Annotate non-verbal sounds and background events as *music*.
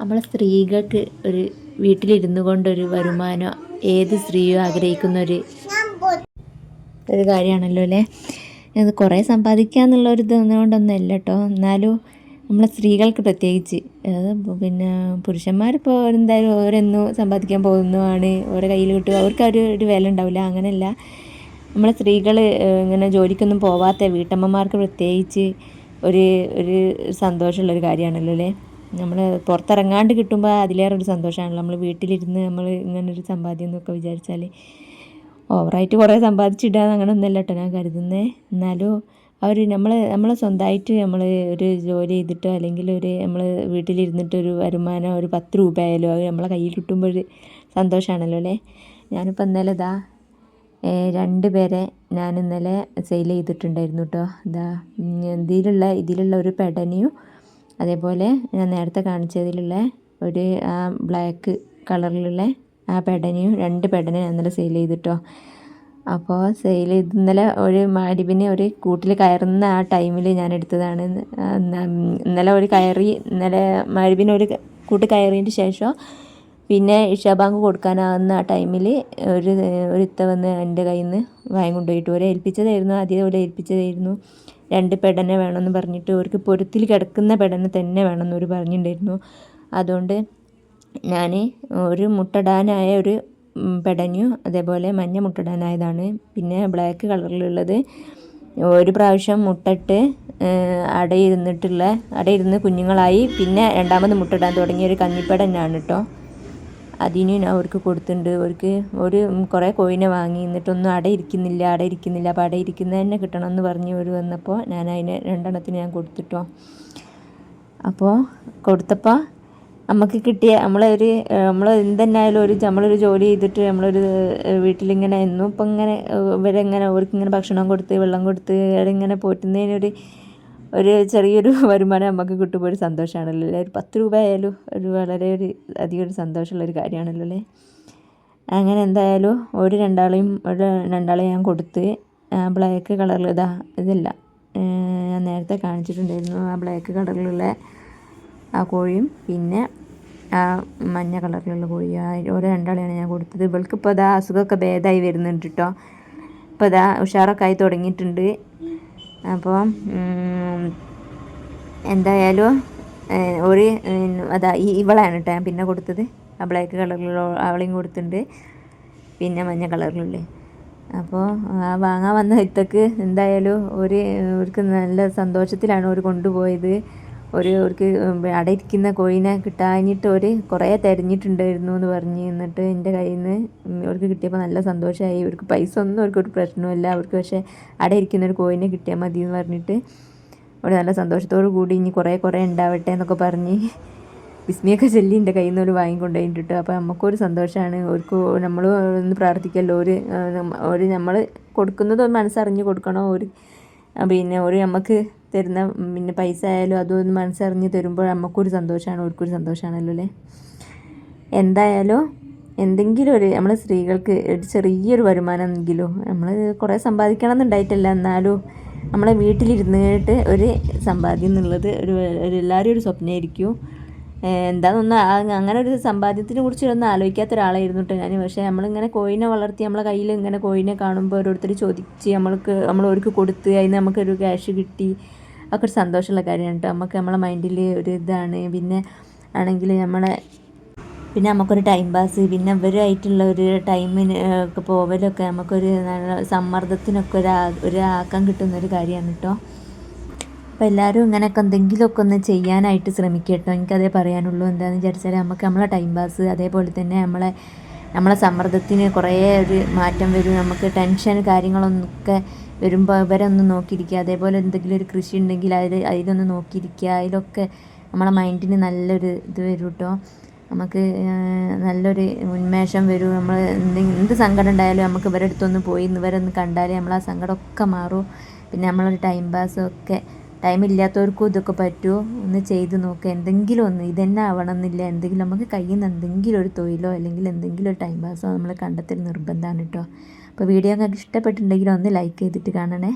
നമ്മളെ സ്ത്രീകൾക്ക് ഒരു വീട്ടിലിരുന്നു കൊണ്ടൊരു വരുമാനം ഏത് സ്ത്രീയും ആഗ്രഹിക്കുന്ന ഒരു ഒരു കാര്യമാണല്ലോ അല്ലേ? ഇത് കുറേ സമ്പാദിക്കുക എന്നുള്ള ഒരു ഇതുകൊണ്ടൊന്നും അല്ല കേട്ടോ എന്നാലും നമ്മളെ സ്ത്രീകൾക്ക് പ്രത്യേകിച്ച്. പിന്നെ പുരുഷന്മാരിപ്പോൾ എന്തായാലും ഓരെന്നും സമ്പാദിക്കാൻ പോകുന്നതാണ്. ഓരോ കയ്യിൽ കിട്ടുക അവർക്ക് ഒരു ഒരു വില ഉണ്ടാവില്ല അങ്ങനെയല്ല. നമ്മളെ സ്ത്രീകൾ ഇങ്ങനെ ജോലിക്കൊന്നും പോവാത്ത വീട്ടമ്മമാർക്ക് പ്രത്യേകിച്ച് ഒരു ഒരു സന്തോഷമുള്ളൊരു കാര്യമാണല്ലോ അല്ലേ? നമ്മൾ പുറത്തിറങ്ങാണ്ട് കിട്ടുമ്പോൾ അതിലേറെ ഒരു സന്തോഷമാണല്ലോ നമ്മൾ വീട്ടിലിരുന്ന് നമ്മൾ ഇങ്ങനൊരു സമ്പാദ്യം എന്നൊക്കെ വിചാരിച്ചാൽ ഓവറായിട്ട് കുറേ സമ്പാദിച്ചിടാന്ന് അങ്ങനെ ഒന്നല്ല കേട്ടോ ഞാൻ കരുതുന്നത് എന്നാലും അവർ നമ്മൾ നമ്മൾ സ്വന്തമായിട്ട് നമ്മൾ ഒരു ജോലി ചെയ്തിട്ടോ അല്ലെങ്കിൽ ഒരു നമ്മൾ വീട്ടിലിരുന്നിട്ട് ഒരു വരുമാനം ഒരു പത്ത് രൂപ ആയാലും അത് നമ്മളെ കയ്യിൽ കിട്ടുമ്പോൾ ഒരു സന്തോഷമാണല്ലോ അല്ലേ? ഞാനിപ്പോൾ ഇന്നലെ ഇതാ രണ്ട് പേരെ ഞാൻ ഇന്നലെ സെയിൽ ചെയ്തിട്ടുണ്ടായിരുന്നു കേട്ടോ ഇതാ ഇതിലുള്ള ഇതിലുള്ള ഒരു പെടനിയും അതേപോലെ ഞാൻ നേരത്തെ കാണിച്ചതിലുള്ള ഒരു ബ്ലാക്ക് കളറിലുള്ള ആ പെടനയും രണ്ട് പെടന ഞാൻ ഇന്നലെ സെയിൽ ചെയ്തിട്ടോ. അപ്പോൾ സെയിൽ ചെയ്ത് ഇന്നലെ ഒരു മാരിബിനെ ഒരു കൂട്ടിൽ കയറുന്ന ആ ടൈമിൽ ഞാൻ എടുത്തതാണ്. ഇന്നലെ ഒരു കയറി ഇന്നലെ മാരിബിനെ ഒരു കൂട്ട് കയറിയതിന് ശേഷം പിന്നെ ഇഷാ ബാങ്ക് കൊടുക്കാനാവുന്ന ആ ടൈമിൽ ഒരു ഒരു ഇത്ത വന്ന് എന്റെ കയ്യിൽ നിന്ന് വാങ്ങി കൊണ്ടുപോയിട്ട് ഒരു ഏൽപ്പിച്ചതായിരുന്നു ആദ്യം ഒരു ഏൽപ്പിച്ചതായിരുന്നു. രണ്ട് പെടനെ വേണമെന്ന് പറഞ്ഞിട്ട് അവർക്ക് പൊരുത്തിൽ കിടക്കുന്ന പെടനെ തന്നെ വേണമെന്ന് ഒരു പറഞ്ഞിട്ടുണ്ടായിരുന്നു അതുകൊണ്ട് ഞാൻ ഒരു മുട്ടടാനായ ഒരു പെടഞ്ഞു. അതേപോലെ മഞ്ഞ മുട്ടടാനായതാണ്. പിന്നെ ബ്ലാക്ക് കളറിലുള്ളത് ഒരു പ്രാവശ്യം മുട്ടിട്ട് അടയിരുന്നിട്ടുള്ള അടയിരുന്ന് കുഞ്ഞുങ്ങളായി. പിന്നെ രണ്ടാമത് മുട്ടിടാൻ തുടങ്ങിയ ഒരു കഞ്ഞിപ്പടനാണ് കേട്ടോ അതിന് അവർക്ക് കൊടുത്തിട്ടുണ്ട്. അവർക്ക് ഒരു കുറേ കോയിനെ വാങ്ങി. എന്നിട്ടൊന്നും അട ഇരിക്കുന്നില്ല അട ഇരിക്കുന്നില്ല. അപ്പോൾ അട ഇരിക്കുന്നത് തന്നെ കിട്ടണം എന്ന് പറഞ്ഞ് ഇവർ വന്നപ്പോൾ ഞാൻ അതിന് രണ്ടെണ്ണത്തിന് ഞാൻ കൊടുത്തിട്ടോ. അപ്പോൾ കൊടുത്തപ്പോൾ നമുക്ക് കിട്ടിയ നമ്മളൊരു നമ്മൾ എന്തെന്നായാലും ഒരു നമ്മളൊരു ജോലി ചെയ്തിട്ട് നമ്മളൊരു വീട്ടിലിങ്ങനെ എന്നും ഇപ്പം ഇങ്ങനെ ഇവരെങ്ങനെ അവർക്കിങ്ങനെ ഭക്ഷണം കൊടുത്ത് വെള്ളം കൊടുത്ത് അവരിങ്ങനെ പോറ്റുന്നതിനൊരു ഒരു ചെറിയൊരു *laughs* വരുമാനം നമുക്ക് കിട്ടുമ്പോൾ ഒരു സന്തോഷമാണല്ലോ അല്ലേ? ഒരു പത്ത് രൂപ ആയാലും ഒരു വളരെ ഒരു അധികം ഒരു സന്തോഷമുള്ളൊരു കാര്യമാണല്ലോ അല്ലേ? അങ്ങനെ എന്തായാലും ഒരു രണ്ടാളെയും ഒരു രണ്ടാളെ ഞാൻ കൊടുത്ത് ബ്ലാക്ക് കളറിൽ ഇതാ ഇതില്ല ഞാൻ നേരത്തെ കാണിച്ചിട്ടുണ്ടായിരുന്നു ആ ബ്ലാക്ക് കളറിലുള്ള ആ കോഴിയും പിന്നെ ആ മഞ്ഞ കളറിലുള്ള കോഴി. ഓരോ രണ്ടാളെയാണ് ഞാൻ കൊടുത്തത്. ഇവൾക്ക് ഇപ്പോൾ അതാ അസുഖമൊക്കെ ഭേദമായി വരുന്നുണ്ട് കേട്ടോ ഇപ്പോൾ അതാ ഉഷാറൊക്കെ ആയി തുടങ്ങിയിട്ടുണ്ട്. അപ്പോൾ എന്തായാലും ഒരു അതാ ഇവളാണ് കേട്ടോ ഞാൻ പിന്നെ കൊടുത്തത്. ആ ബ്ലാക്ക് കളറിലുള്ള അവളെയും കൊടുത്തിട്ടുണ്ട്. പിന്നെ മഞ്ഞ കളറിലുള്ള. അപ്പോൾ ആ വാങ്ങാൻ വന്ന ഇത്തക്ക് എന്തായാലും ഒരു അവർക്ക് നല്ല സന്തോഷത്തിലാണ് അവർ കൊണ്ടുപോയത്. ഒരു അവർക്ക് അവിടെ ഇരിക്കുന്ന കോഴിനെ കിട്ടാഞ്ഞിട്ട് ഒരു കുറേ തിരഞ്ഞിട്ടുണ്ടായിരുന്നു എന്ന് പറഞ്ഞ് എന്നിട്ട് എന്റെ കയ്യിൽ നിന്ന് അവർക്ക് കിട്ടിയപ്പോൾ നല്ല സന്തോഷമായി. അവർക്ക് പൈസ ഒന്നും അവർക്ക് ഒരു പ്രശ്നമില്ല അവർക്ക് പക്ഷേ അവിടെ ഇരിക്കുന്ന ഒരു കോഴിനെ കിട്ടിയാൽ മതി എന്ന് പറഞ്ഞിട്ട് അവർ നല്ല സന്തോഷത്തോടു കൂടി ഇനി കുറേ കുറേ ഉണ്ടാവട്ടെ എന്നൊക്കെ പറഞ്ഞ് വിസ്മിയൊക്കെ ചെല്ലി എന്റെ കയ്യിൽ നിന്ന് ഒരു വാങ്ങിക്കൊണ്ടുപോയിട്ട് അപ്പോൾ നമുക്കൊരു സന്തോഷമാണ്. അവർക്ക് നമ്മൾ ഒന്ന് പ്രാർത്ഥിക്കല്ലോ. ഒരു ഒരു നമ്മൾ കൊടുക്കുന്നത് മനസ്സറിഞ്ഞ് കൊടുക്കണോ? ഒരു പിന്നെ ഒരു നമുക്ക് തരുന്ന പിന്നെ പൈസ ആയാലും അതൊന്ന് മനസ്സറിഞ്ഞ് തരുമ്പോൾ നമുക്കൊരു സന്തോഷമാണ് അവർക്കൊരു സന്തോഷമാണല്ലോ അല്ലേ? എന്തായാലും എന്തെങ്കിലും ഒരു നമ്മൾ സ്ത്രീകൾക്ക് ഒരു ചെറിയൊരു വരുമാനമെങ്കിലും നമ്മൾ കുറേ സമ്പാദിക്കണം എന്നുണ്ടായിട്ടില്ല എന്നാലും നമ്മളെ വീട്ടിലിരുന്നിട്ട് ഒരു സമ്പാദ്യം എന്നുള്ളത് ഒരു എല്ലാവരും ഒരു സ്വപ്നമായിരിക്കും. എന്താണെന്നൊന്ന് അങ്ങനെ ഒരു സമ്പാദ്യത്തിനെ കുറിച്ച് ഒന്നും ആലോചിക്കാത്ത ഒരാളായിരുന്നു കേട്ടോ ഞാൻ പക്ഷേ നമ്മളിങ്ങനെ കോയിനെ വളർത്തി നമ്മളെ കയ്യിൽ ഇങ്ങനെ കോയിനെ കാണുമ്പോൾ ഓരോരുത്തർ ചോദിച്ച് നമ്മൾക്ക് നമ്മൾ അവർക്ക് കൊടുത്ത് അതിന് നമുക്കൊരു ക്യാഷ് കിട്ടി. ഒക്കെ ഒരു സന്തോഷമുള്ള കാര്യമാണ് കേട്ടോ. നമുക്ക് നമ്മളെ മൈൻഡിൽ ഒരു ഇതാണ്. പിന്നെ ആണെങ്കിൽ നമ്മളെ പിന്നെ നമുക്കൊരു ടൈം പാസ് പിന്നെ ഇവരുമായിട്ടുള്ള ഒരു ടൈമിന് ഒക്കെ പോവലൊക്കെ നമുക്കൊരു സമ്മർദ്ദത്തിനൊക്കെ ഒരു ഒരു ആക്കം കിട്ടുന്ന ഒരു കാര്യമാണ് കേട്ടോ. അപ്പോൾ എല്ലാവരും ഇങ്ങനെയൊക്കെ എന്തെങ്കിലുമൊക്കെ ഒന്ന് ചെയ്യാനായിട്ട് ശ്രമിക്കുക കേട്ടോ എനിക്കതേ പറയാനുള്ളൂ. എന്താണെന്ന് വിചാരിച്ചാൽ നമുക്ക് നമ്മളെ ടൈം പാസ് അതേപോലെ തന്നെ നമ്മളെ നമ്മളെ സമ്മർദ്ദത്തിന് കുറേ ഒരു മാറ്റം വരും. നമുക്ക് ടെൻഷൻ കാര്യങ്ങളൊന്നൊക്കെ വരുമ്പോൾ ഇവരെ ഒന്ന് നോക്കിയിരിക്കുക. അതേപോലെ എന്തെങ്കിലും ഒരു കൃഷി ഉണ്ടെങ്കിൽ അതിൽ അതിലൊന്ന് നോക്കിയിരിക്കുക. അതിലൊക്കെ നമ്മളെ മൈൻഡിന് നല്ലൊരു ഇത് വരും കേട്ടോ നമുക്ക് നല്ലൊരു ഉന്മേഷം വരും. നമ്മൾ എന്തെങ്കിലും എന്ത് സങ്കടം ഉണ്ടായാലും നമുക്ക് ഇവരെ അടുത്തൊന്ന് പോയി ഒന്ന് കണ്ടാൽ നമ്മൾ ആ സങ്കടമൊക്കെ മാറും. പിന്നെ നമ്മളൊരു ടൈം പാസ്സൊക്കെ ടൈം ഇല്ലാത്തവർക്കും ഇതൊക്കെ പറ്റുമോ? ഒന്ന് ചെയ്ത് നോക്കുക എന്തെങ്കിലും ഒന്ന് ഇതന്നെ ആവണം എന്നില്ല എന്തെങ്കിലും നമുക്ക് കയ്യിൽ നിന്ന് എന്തെങ്കിലും ഒരു തൊഴിലോ അല്ലെങ്കിൽ എന്തെങ്കിലും ഒരു ടൈം പാസോ നമ്മൾ കണ്ടെത്തൽ നിർബന്ധമാണ് കേട്ടോ അപ്പോൾ വീഡിയോ നിങ്ങൾക്ക് ഇഷ്ടപ്പെട്ടിട്ടുണ്ടെങ്കിൽ ഒന്ന് ലൈക്ക് ചെയ്തിട്ട് കാണണേ.